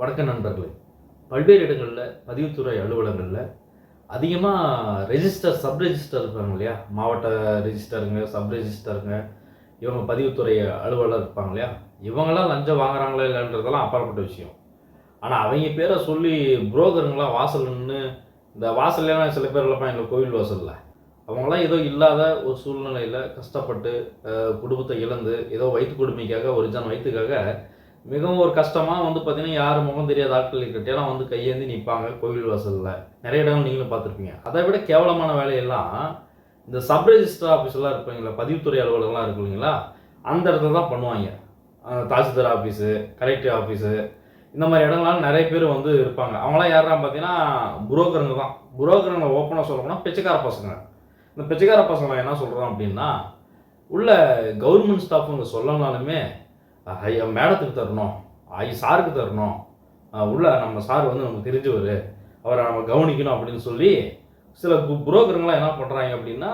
வணக்க நண்பர்களே பல்வேறு இடங்களில் பதிவுத்துறை அலுவலகங்களில் அதிகமாக ரெஜிஸ்டர் சப் ரெஜிஸ்டர் இருப்பாங்க இல்லையா? மாவட்ட ரெஜிஸ்டருங்க சப் ரெஜிஸ்டருங்க இவங்க பதிவுத்துறை அலுவலர் இருப்பாங்க இல்லையா? இவங்களாம் லஞ்சம் வாங்குறாங்களா இல்லைன்றதெல்லாம் அப்பாற்பட்ட விஷயம். ஆனால் அவங்க பேரை சொல்லி புரோக்கருங்களாம் வாசல் நின்று இந்த வாசல்லாம் சில பேர் இல்லைப்பா எங்கள் கோவில் வாசலில். அவங்களாம் ஏதோ இல்லாத ஒரு சூழ்நிலையில் கஷ்டப்பட்டு குடும்பத்தை இழந்து ஏதோ வயிற்று கொடுமைக்காக ஒரு ஜன வயிற்றுக்காக மிகவும் ஒரு கஷ்டமாக வந்து பார்த்தீங்கன்னா யார் முகம் தெரியாத ஆட்கள் கிட்டேலாம் வந்து கையேந்தி நிற்பாங்க கோவில் வாசலில். நிறைய இடங்கள் நீங்களும் பார்த்துருப்பீங்க. அதை விட கேவலமான வேலையெல்லாம் இந்த சப் ரெஜிஸ்டர் ஆஃபீஸ்லாம் இருப்பீங்களா பதிவுத்துறை அலுவலகம்லாம் இருக்கு இல்லைங்களா? அந்த இடத்துல தான் பண்ணுவாங்க. தாசில்தார் ஆஃபீஸு கலெக்டர் ஆஃபீஸு இந்த மாதிரி இடங்கள்லாம் நிறைய பேர் வந்து இருப்பாங்க. அவங்களாம் யாரெல்லாம் பார்த்தீங்கன்னா புரோக்கருங்க தான். புரோக்கருங்க ஓப்பனாக சொல்லப்போனால் பிச்சைக்கார பசங்க. இந்த பிச்சைக்கார பசங்களை என்ன சொல்கிறோம் அப்படின்னா உள்ள கவர்மெண்ட் ஸ்டாஃபுங்க சொல்லனாலுமே ஐயா மேடத்துக்கு தரணும். ஐ சாருக்கு தரணும். உள்ள நம்ம சார் வந்து நமக்கு தெரிஞ்சவர். அவரை நம்ம கவனிக்கணும் அப்படின்னு சொல்லி சில புரோக்கருங்களாம் என்ன பண்ணுறாங்க அப்படின்னா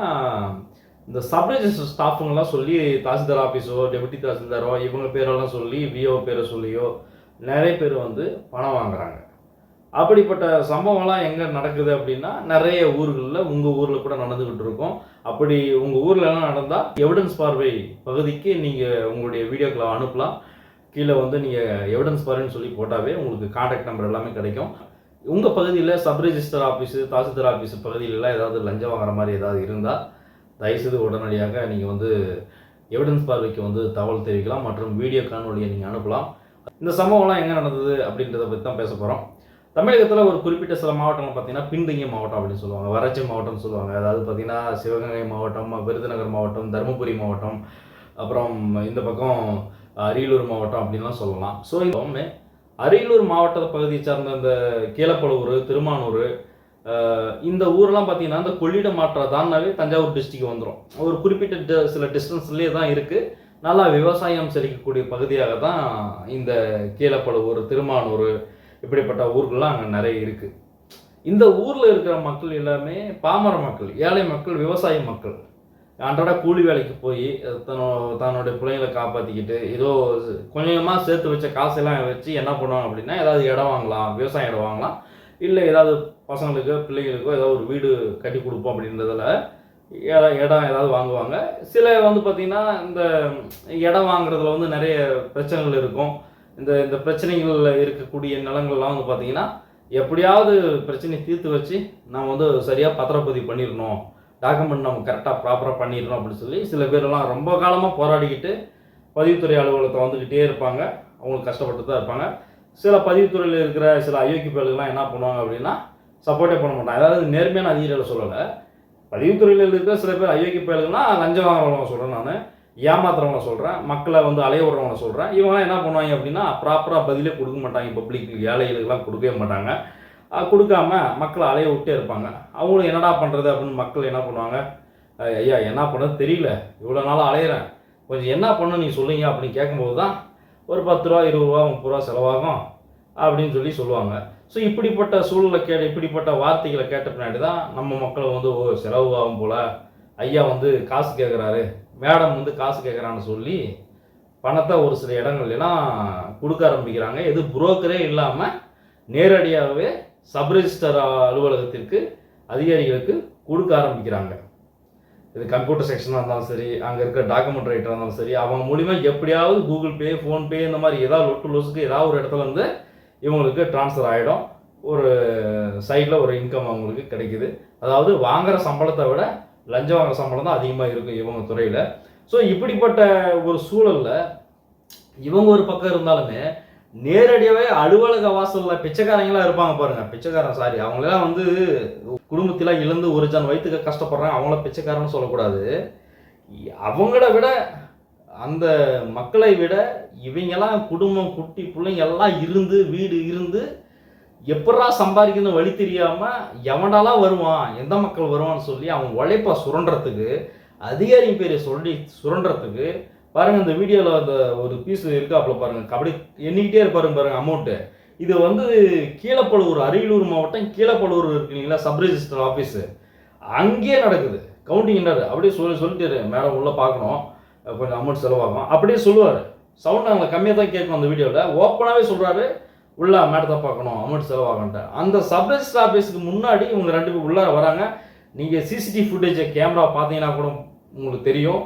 இந்த சப் ரெஜிஸ்டர் ஸ்டாஃபுங்கெல்லாம் சொல்லி தாசில்தார் ஆஃபீஸோ டெபுட்டி தாசில்தாரோ இவங்க பேரெல்லாம் சொல்லி விஓ பேரை சொல்லியோ நிறைய பேர் வந்து பணம் வாங்குறாங்க. அப்படிப்பட்ட சம்பவம்லாம் எங்கே நடக்குது அப்படின்னா நிறைய ஊர்களில் உங்கள் ஊரில் கூட நடந்துக்கிட்டு இருக்கும். அப்படி உங்கள் ஊர்லலாம் நடந்தால் எவிடன்ஸ் பார்வை பகுதிக்கு நீங்கள் உங்களுடைய வீடியோக்களை அனுப்பலாம். கீழே வந்து நீங்கள் எவிடன்ஸ் பார்வைன்னு சொல்லி போட்டாவே உங்களுக்கு காண்டாக்ட் நம்பர் எல்லாமே கிடைக்கும். உங்கள் பகுதியில் sub registrar office tahsildar office பகுதியிலலாம் ஏதாவது லஞ்சம் வாங்குற மாதிரி ஏதாவது இருந்தால் தயவுசெய்து உடனடியாக நீங்கள் வந்து எவிடன்ஸ் பார்வைக்கு வந்து தகவல் தெரிவிக்கலாம் மற்றும் வீடியோ காணொலியை நீங்கள் அனுப்பலாம். இந்த சம்பவம்லாம் எங்கே நடந்தது அப்படின்றத பற்றி தான் பேச போகிறோம் தமிழகத்தில் ஒரு குறிப்பிட்ட சில மாவட்டங்கள் பார்த்தீங்கன்னா பின்தங்கிய மாவட்டம் அப்படின்னு சொல்லுவாங்க. வறட்சி மாவட்டம்னு சொல்லுவாங்க. அதாவது பார்த்தீங்கன்னா சிவகங்கை மாவட்டம் விருதுநகர் மாவட்டம் தருமபுரி மாவட்டம் அப்புறம் இந்த பக்கம் அரியலூர் மாவட்டம் அப்படின்லாம் சொல்லலாம். ஸோ இந்த அரியலூர் மாவட்ட பகுதியை சார்ந்த இந்த கீழப்பழுவூர் திருமானூர் இந்த ஊரெலாம் பார்த்தீங்கன்னா இந்த கொள்ளிட மாற்ற தான்னாவே தஞ்சாவூர் டிஸ்ட்ரிக்ட் வந்துடும் ஒரு குறிப்பிட்ட டி- சில டிஸ்டன்ஸ்லேயே தான் இருக்குது நல்லா விவசாயம் செழிக்கக்கூடிய பகுதியாக தான் இந்த கீழப்பழுவூர் திருமானூர் இப்படிப்பட்ட ஊர்கள்லாம் அங்கே நிறைய இருக்குது இந்த ஊரில் இருக்கிற மக்கள் எல்லாமே பாமர மக்கள் ஏழை மக்கள் விவசாய மக்கள். அன்றாட கூலி வேலைக்கு போய் தன்னோ தன்னுடைய பிள்ளைங்களை காப்பாற்றிக்கிட்டு ஏதோ கொஞ்சமாக சேர்த்து வச்ச காசெல்லாம் வச்சு என்ன பண்ணுவாங்க அப்படின்னா ஏதாவது இடம் வாங்கலாம் விவசாயம் இடம் வாங்கலாம். இல்லை ஏதாவது பசங்களுக்கோ பிள்ளைகளுக்கோ ஏதாவது ஒரு வீடு கட்டி கொடுப்போம் அப்படின்றதில் இடம் இடம் ஏதாவது வாங்குவாங்க. சில வந்து பார்த்திங்கன்னா இந்த இடம் வாங்குறதுல வந்து நிறைய பிரச்சனைகள் இருக்கும். இந்த இந்த பிரச்சனைகளில் இருக்கக்கூடிய நிலங்கள்லாம் வந்து பார்த்தீங்கன்னா எப்படியாவது பிரச்சனையை தீர்த்து வச்சு நம்ம வந்து சரியாக பத்திரப்பதிவு பண்ணிடணும். டாக்குமெண்ட் நம்ம கரெக்டாக ப்ராப்பராக பண்ணிடணும் அப்படின்னு சொல்லி சில பேரெல்லாம் ரொம்ப காலமாக போராடிக்கிட்டு பதிவுத்துறை அலுவலகத்தை வந்துக்கிட்டே இருப்பாங்க. அவங்களுக்கு கஷ்டப்பட்டு தான் இருப்பாங்க. சில பதிவுத்துறையில் இருக்கிற சில அயோக்கிய பேர்களுக்கெல்லாம் என்ன பண்ணுவாங்க அப்படின்னா சப்போர்ட்டே பண்ண மாட்டாங்க. அதாவது நேர்மையான அதிகாரிகளை சொல்லலை. பதிவுத்துறையில் இருக்கிற சில பேர் அயோக்கிய பயலுங்கன்னா லஞ்சம் வாங்குறவங்க சொல்கிறேன் நான். ஏமாத்துறவனை சொல்கிறேன் மக்களை வந்து அலைய விடுறவனை சொல்கிறேன் இவங்களாம் என்ன பண்ணுவாங்க அப்படின்னா ப்ராப்பராக பதிலே கொடுக்க மாட்டாங்க பப்ளிக் ஏழைகளுக்கெல்லாம் கொடுக்கவே மாட்டாங்க. கொடுக்காம மக்களை அலைய விட்டே இருப்பாங்க. அவங்களும் என்னடா பண்ணுறது அப்படின்னு மக்கள் என்ன பண்ணுவாங்க? ஐயா என்ன பண்ணுறது தெரியல இவ்வளோ நாள் அலையிறேன். கொஞ்சம் என்ன பண்ணணும் நீங்கள் சொல்லுங்க அப்படின்னு கேட்கும்போது தான் ஒரு பத்து ரூபா இருபது ரூபா முப்பது ரூபா செலவாகும் அப்படின்னு சொல்லி சொல்லுவாங்க. ஸோ இப்படிப்பட்ட சூழலை கே இப்படிப்பட்ட வார்த்தைகளை கேட்ட பின்னாடி தான் நம்ம மக்கள் வந்து ஓ செலவு ஆகும் போல். ஐயா வந்து காசு கேட்குறாரு. மேடம் வந்து காசு கேட்குறான்னு சொல்லி பணத்தை ஒரு சில இடங்கள்லாம் கொடுக்க ஆரம்பிக்கிறாங்க. எது புரோக்கரே இல்லாமல் நேரடியாகவே சப்ரிஜிஸ்டர் அலுவலகத்திற்கு அதிகாரிகளுக்கு கொடுக்க ஆரம்பிக்கிறாங்க. இது கம்ப்யூட்டர் செக்ஷனாக இருந்தாலும் சரி அங்கே இருக்க டாக்குமெண்ட் ரைட்டராக இருந்தாலும் சரி அவங்க மூலிமா எப்படியாவது கூகுள் பே ஃபோன்பே இந்த மாதிரி ஏதாவது லொட்டு லொசுக்கு ஏதாவது ஒரு இடத்துல இருந்து இவங்களுக்கு ட்ரான்ஸ்ஃபர் ஆகிடும் ஒரு சைடில் ஒரு இன்கம் அவங்களுக்கு கிடைக்குது. அதாவது வாங்குகிற சம்பளத்தை விட லஞ்சம் வாங்க சம்பளம் தான் அதிகமாக இருக்கும் இவங்க துறையில். ஸோ இப்படிப்பட்ட ஒரு சூழலில் இவங்க ஒரு பக்கம் இருந்தாலுமே நேரடியாகவே அலுவலக வாசலில் பிச்சைக்காரங்களாம் இருப்பாங்க பாருங்க. பிச்சைக்காரன் சாரி அவங்களெல்லாம் வந்து குடும்பத்திலாம் இழந்து ஒரு ஜன் வயிற்றுக்கு கஷ்டப்படுறாங்க. அவங்கள பிச்சைக்காரன்னு சொல்லக்கூடாது. அவங்கள விட அந்த மக்களை விட இவங்கெல்லாம் குடும்பம் குட்டி பிள்ளைங்க எல்லாம் இருந்து வீடு இருந்து எப்படா சம்பாதிக்கணும் வழி தெரியாம எவனாலாம் வருவான் எந்த மக்கள் வருவான்னு சொல்லி அவன் உழைப்பை சுரண்டுறதுக்கு அதிகாரி பேரை சொல்லி சுரண்டுறதுக்கு பாருங்க இந்த வீடியோவில் அந்த ஒரு பீஸ் இருக்காப்புல பாருங்க கபடி எண்ணிக்கிட்டே இருப்பாருங்க பாருங்க அமௌண்ட்டு இது வந்து கீழப்பழுவூர் அரியலூர் மாவட்டம் கீழப்பழுவூர் இருக்கு இல்லைங்களா சப் ரிஜிஸ்டர் ஆஃபீஸு அங்கேயே நடக்குது கவுண்டிங்னாரு அப்படியே சொல்லி சொல்லிட்டு மேடம் உள்ளே பார்க்கணும் கொஞ்சம் அமௌண்ட் செலவாகும். அப்படியே சொல்லுவார். சவுண்ட் நாங்கள் கம்மியாக தான் கேட்கும் அந்த வீடியோவில் ஓப்பனாகவே சொல்கிறாரு உள்ள மேடத்தை பார்க்கணும் அமௌண்ட் செலவாகன்ட்டு. அந்த சப் ரெஜிஸ்டர் ஆஃபீஸுக்கு முன்னாடி இவங்க ரெண்டு பேர் உள்ளே வராங்க. நீங்கள் சிசிடிவி ஃபுட்டேஜ் கேமரா பார்த்தீங்கன்னா கூட உங்களுக்கு தெரியும்.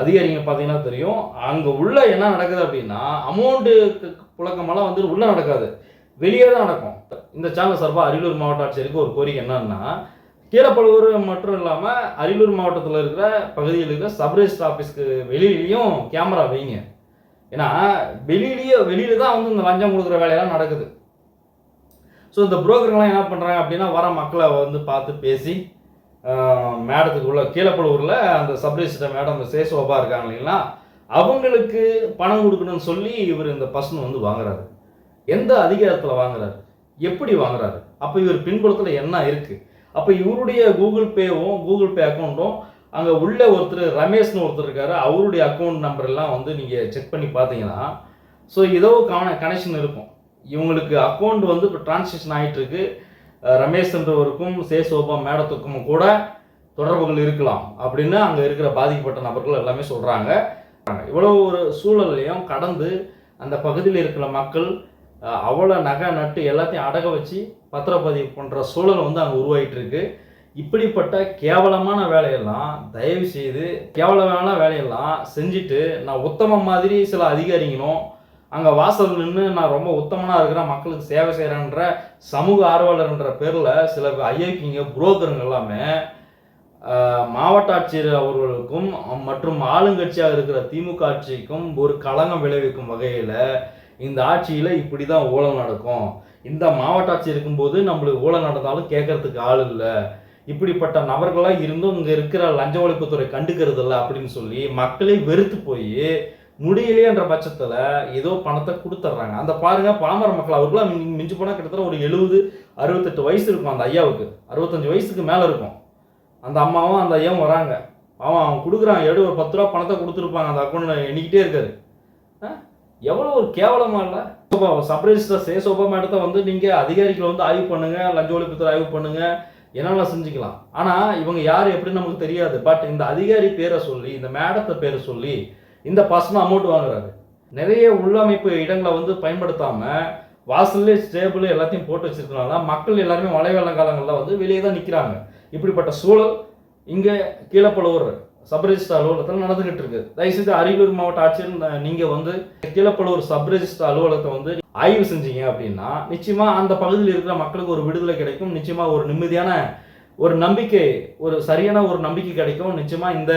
அதிகாரிங்க பார்த்தீங்கன்னா தெரியும். அங்கே உள்ள என்ன நடக்குது அப்படின்னா அமௌண்ட்டு புழக்கமெல்லாம் வந்து உள்ளே நடக்காது. வெளியே தான் நடக்கும். இந்த சேனல் சார்பாக அரியலூர் மாவட்ட ஆட்சியருக்கு ஒரு கோரிக்கை என்னன்னா கீழப்பழுவூர் மட்டும் இல்லாமல் அரியலூர் மாவட்டத்தில் இருக்கிற பகுதியில் இருக்கிற சப் ரெஜிஸ்டர் ஆஃபீஸ்க்கு வெளியிலையும் கேமரா வைங்க. ஏன்னா வெளியிலேயே வெளியில தான் வந்து இந்த லஞ்சம் கொடுக்குற வேலையெல்லாம் நடக்குது. ஸோ இந்த புரோக்கர்கள்லாம் என்ன பண்ணுறாங்க அப்படின்னா வர மக்களை வந்து பார்த்து பேசி ஆஹ், மேடத்துக்கு உள்ள கீழப்பழுவூரில் அந்த சப்ரிஜிஸ்டர் மேடம் சேசோபா இருக்காங்க இல்லைங்களா அவங்களுக்கு பணம் கொடுக்கணும்னு சொல்லி இவர் இந்த பர்சன் வந்து வாங்குறாரு. எந்த அதிகாரத்தில் வாங்குறாரு? எப்படி வாங்குறாரு? அப்போ இவர் பின்புலத்தில் என்ன இருக்குது அப்போ இவருடைய கூகுள் பேவும் கூகுள் பே அக்கௌண்ட்டும் அங்கே உள்ள ஒருத்தர் ரமேஷ்னு ஒருத்தர் இருக்காரு. அவருடைய அக்கௌண்ட் நம்பர் எல்லாம் வந்து நீங்கள் செக் பண்ணி பார்த்தீங்கன்னா ஸோ ஏதோ கன கனெக்ஷன் இருக்கும். இவங்களுக்கு அக்கௌண்ட் வந்து இப்போ டிரான்சாக்ஷன் ஆகிட்டுருக்கு ரமேஷ்ன்றவருக்கும் சேசோபா ரமேஷ் என்றவருக்கும் மேடத்துக்கும் கூட தொடர்புகள் இருக்கலாம் அப்படின்னு அங்கே இருக்கிற பாதிக்கப்பட்ட நபர்கள் எல்லாமே சொல்கிறாங்க இவ்வளோ ஒரு சூழலையும் கடந்து அந்த பகுதியில் இருக்கிற மக்கள் அவ்வளோ நகை நட்டு எல்லாத்தையும் அடக வச்சு பத்திரப்பதிவு பண்ணுற சூழல் வந்து அங்கே உருவாகிட்டு இருக்குது இப்படிப்பட்ட கேவலமான வேலையெல்லாம் தயவு செய்து கேவலமான வேலையெல்லாம் செஞ்சுட்டு நான் உத்தம மாதிரி சில அதிகாரிகளும் அங்கே வாசல் நின்று நான் ரொம்ப உத்தமனாக இருக்கிறேன் மக்களுக்கு சேவை செய்கிறேன்ற சமூக ஆர்வலர்ன்ற பேரில் சில ஐயோக்கிங்க புரோக்கருங்க எல்லாமே மாவட்ட ஆட்சியர் அவர்களுக்கும் மற்றும் ஆளுங்கட்சியாக இருக்கிற திமுக ஆட்சிக்கும் ஒரு களங்கம் விளைவிக்கும் வகையில் இந்த ஆட்சியில் இப்படி தான் ஊழல் நடக்கும். இந்த மாவட்ட ஆட்சி இருக்கும்போது நம்மளுக்கு ஊழல் நடந்தாலும் கேட்கறதுக்கு ஆள் இல்லை. இப்படிப்பட்ட நபர்களாக இருந்தும் இங்கே இருக்கிற லஞ்ச ஒழிப்புத்துறை கண்டுக்கிறது இல்லை அப்படின்னு சொல்லி மக்களே வெறுத்து போய் முடியலையன்ற பட்சத்தில் ஏதோ பணத்தை கொடுத்துட்றாங்க அந்த பாருங்க பாமர மக்கள் அவருக்குலாம் மிஞ்சி- போனால் கிட்டத்தட்ட ஒரு எழுபது அறுபத்தெட்டு வயசு இருக்கும் அந்த ஐயாவுக்கு அறுபத்தஞ்சு வயசுக்கு மேலே இருக்கும் அந்த அம்மாவும் அந்த ஐயாவும் வராங்க அவன் அவன் கொடுக்குறான் எடு ஒரு பத்து ரூபா பணத்தை கொடுத்துருப்பாங்க அந்த அக்கௌண்ட் எண்ணிக்கிட்டே இருக்காரு ஆ? எவ்வளோ ஒரு கேவலமாக இல்லை சப் ரெஜிஸ்டர் சே சோபா மேடத்தை வந்து நீங்கள் அதிகாரிகளை வந்து ஆய்வு பண்ணுங்க லஞ்ச ஒழிப்புத்துறை ஆய்வு பண்ணுங்கள் என்னெல்லாம் செஞ்சுக்கலாம். ஆனால் இவங்க யார் எப்படின்னு நமக்கு தெரியாது. பட் இந்த அதிகாரி பேரை சொல்லி இந்த மேடத்தை பேரை சொல்லி இந்த பசங்க அமௌண்ட் வாங்குறாரு. நிறைய உள்ளமைப்பு இடங்களை வந்து பயன்படுத்தாமல் வாசல்லே ஸ்டேபிள் எல்லாத்தையும் போட்டு வச்சிருக்கனால மக்கள் எல்லாருமே மழை வெள்ள காலங்களில் வந்து வெளியே தான் நிற்கிறாங்க இப்படிப்பட்ட சூழல் இங்கே கீழப்பழுவூர் சப்ரெஜிஸ்டர் அலுவலகத்தில் நடந்துகிட்டு இருக்கு. தயவுசெய்து அரியலூர் மாவட்ட ஆட்சியர் நீங்க வந்து கீழப்பலூர் சப்ரெஜிஸ்டர் அலுவலகத்தை வந்து ஆய்வு செஞ்சீங்க அப்படின்னா நிச்சயமா அந்த பகுதியில் இருக்கிற மக்களுக்கு ஒரு விடுதலை கிடைக்கும். நிச்சயமா ஒரு நிம்மதியான ஒரு நம்பிக்கை ஒரு சரியான ஒரு நம்பிக்கை கிடைக்கும். நிச்சயமா இந்த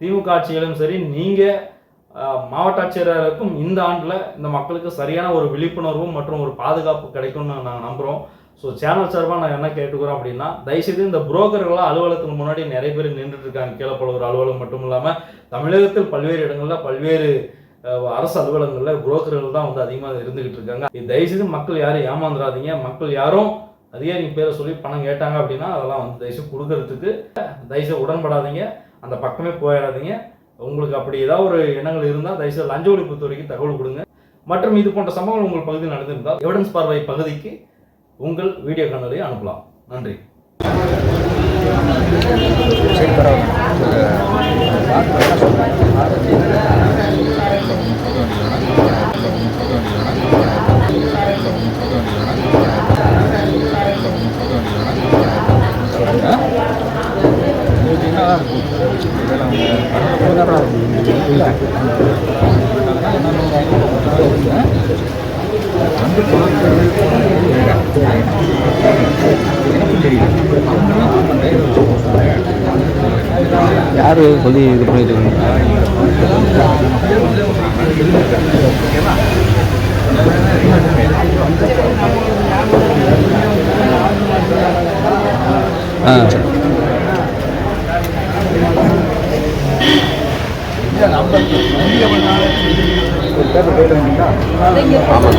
திமுக ஆட்சியிலும் சரி நீங்க மாவட்ட மாவட்ட இருக்கும் இந்த ஆண்டில் இந்த மக்களுக்கு சரியான ஒரு விழிப்புணர்வும் மற்றும் ஒரு பாதுகாப்பு கிடைக்கும்னு நாங்கள் நம்புகிறோம் ஸோ சேனல் சார்பாக நான் என்ன கேட்டுக்கிறோம் அப்படின்னா தயவுசெய்து இந்த புரோக்கர்கள்லாம் அலுவலகத்துக்கு முன்னாடி நிறைய பேர் நின்றுட்டு இருக்காங்க. கீழப்பழுவூர் அலுவலகம் மட்டும் இல்லாமல் தமிழகத்தில் பல்வேறு இடங்களில் பல்வேறு அரசு அலுவலகங்களில் புரோக்கர்கள் தான் வந்து அதிகமாக இருந்துகிட்டு இருக்காங்க. இது தயவுசெய்து மக்கள் யாரும் ஏமாந்துடாதீங்க மக்கள் யாரும் அதிகாரிங்க பேரை சொல்லி பணம் கேட்டாங்க அப்படின்னா அதெல்லாம் வந்து தயவுசெய்து கொடுக்கறதுக்கு தயவுசெய்து உடன்படாதீங்க. அந்த பக்கமே போயிடாதீங்க. உங்களுக்கு அப்படி ஏதாவது ஒரு எண்ணங்கள் இருந்தால் தயவுசெய்து லஞ்ச ஒழிப்புத்துறைக்கு தகவல் கொடுங்க. மற்றும் இது போன்ற சம்பவங்கள் உங்கள் பகுதியில் நடந்திருந்தால் எவிடன்ஸ் பார்வை பகுதிக்கு உங்கள் வீடியோ கண்ணலை அனுப்பலாம். நன்றி. சரி பரவாயில்ல எனக்கும் தெரியல யார் சொல்லி இது பண்ணிட்டு ஆ. ஆமாம்